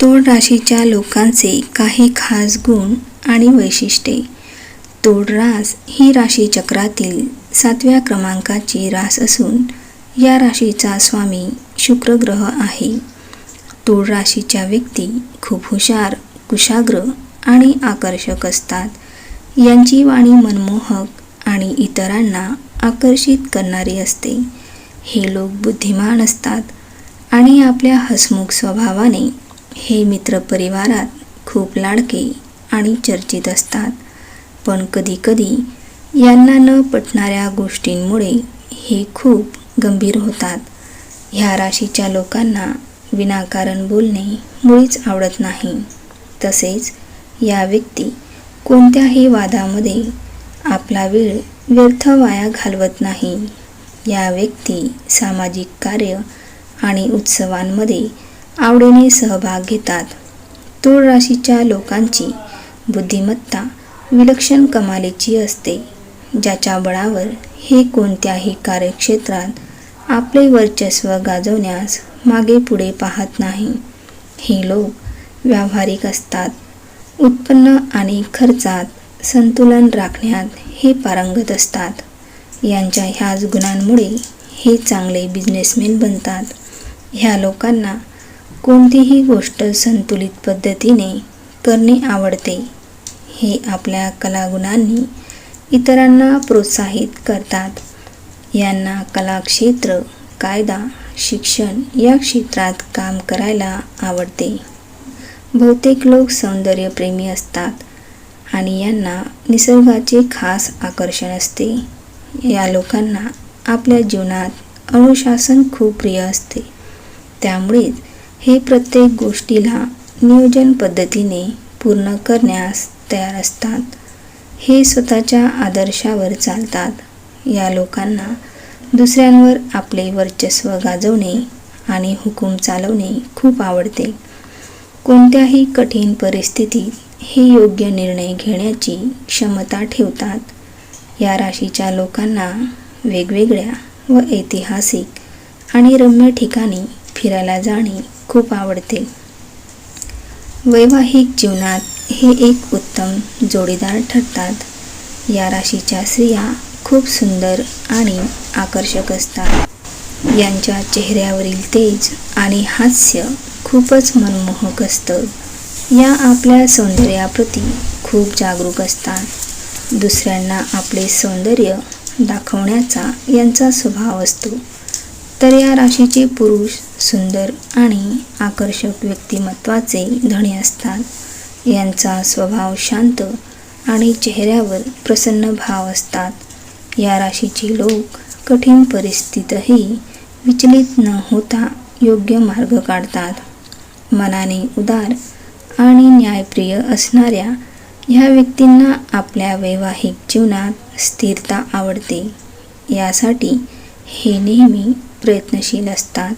तोड राशीच्या लोकांचे काही खास गुण आणि वैशिष्ट्ये. तोड रास ही राशीचक्रातील सातव्या क्रमांकाची रास असून या राशीचा स्वामी शुक्र ग्रह आहे. तोड राशीच्या व्यक्ती खूप हुशार कुशाग्र आणि आकर्षक असतात. यांची वाणी मनमोहक आणि इतरांना आकर्षित करणारी असते. हे लोक बुद्धिमान असतात आणि आपल्या हसमुख स्वभावाने हे मित्र परिवारात खूप लाडके आणि चर्चित असतात. पण कधीकधी यांना न पटणाऱ्या गोष्टींमुळे हे खूप गंभीर होतात. ह्या राशीच्या लोकांना विनाकारण बोलणे मुळीच आवडत नाही. तसेच या व्यक्ती कोणत्याही वादामध्ये आपला वेळ व्यर्थ वाया घालवत नाही. या व्यक्ती सामाजिक कार्य आणि उत्सवांमध्ये आवडीने सहभाग घेतात. तूळ राशीच्या लोकांची बुद्धिमत्ता विलक्षण कमालीची असते. ज्याच्या बळावर हे कोणत्याही कार्यक्षेत्रात आपले वर्चस्व गाजवण्यास मागे पुढे पाहत नाही. हे लोक व्यावहारिक असतात. उत्पन्न आणि खर्चात संतुलन राखण्यात हे पारंगत असतात. यांच्या ह्याच गुणांमुळे हे चांगले बिझनेसमॅन बनतात. ह्या लोकांना कोणतीही गोष्ट संतुलित पद्धतीने करणे आवडते हे आपल्या कलागुणांनी इतरांना प्रोत्साहित करतात. यांना कलाक्षेत्र कायदा शिक्षण या क्षेत्रात काम करायला आवडते. बहुतेक लोक सौंदर्यप्रेमी असतात आणि यांना निसर्गाचे खास आकर्षण असते. या लोकांना आपल्या जीवनात अनुशासन खूप प्रिय असते. त्यामुळेच हे प्रत्येक गोष्टीला नियोजन पद्धतीने पूर्ण करण्यास तयार असतात. हे स्वतःच्या आदर्शावर चालतात. या लोकांना दुसऱ्यांवर आपले वर्चस्व गाजवणे आणि हुकूम चालवणे खूप आवडते. कोणत्याही कठीण परिस्थितीत हे योग्य निर्णय घेण्याची क्षमता ठेवतात. या राशीच्या लोकांना वेगवेगळ्या व ऐतिहासिक आणि रम्य ठिकाणी फिरायला जाणे खूप आवडते. वैवाहिक जीवनात हे एक उत्तम जोडीदार ठरतात. या राशीच्या स्त्रिया खूप सुंदर आणि आकर्षक असतात. यांच्या चेहऱ्यावरील तेज आणि हास्य खूपच मनमोहक असतं. या आपल्या सौंदर्याप्रती खूप जागरूक असतात. दुसऱ्यांना आपले सौंदर्य दाखवण्याचा यांचा स्वभाव असतो. तर या राशीचे पुरुष सुंदर आणि आकर्षक व्यक्तिमत्वाचे धणे असतात. यांचा स्वभाव शांत आणि चेहऱ्यावर प्रसन्न भाव असतात. या राशीचे लोक कठीण परिस्थितीतही विचलित न होता योग्य मार्ग काढतात. मनाने उदार आणि न्यायप्रिय असणाऱ्या ह्या व्यक्तींना आपल्या वैवाहिक जीवनात स्थिरता आवडते. यासाठी हे नेहमी प्रयत्नशील असतात.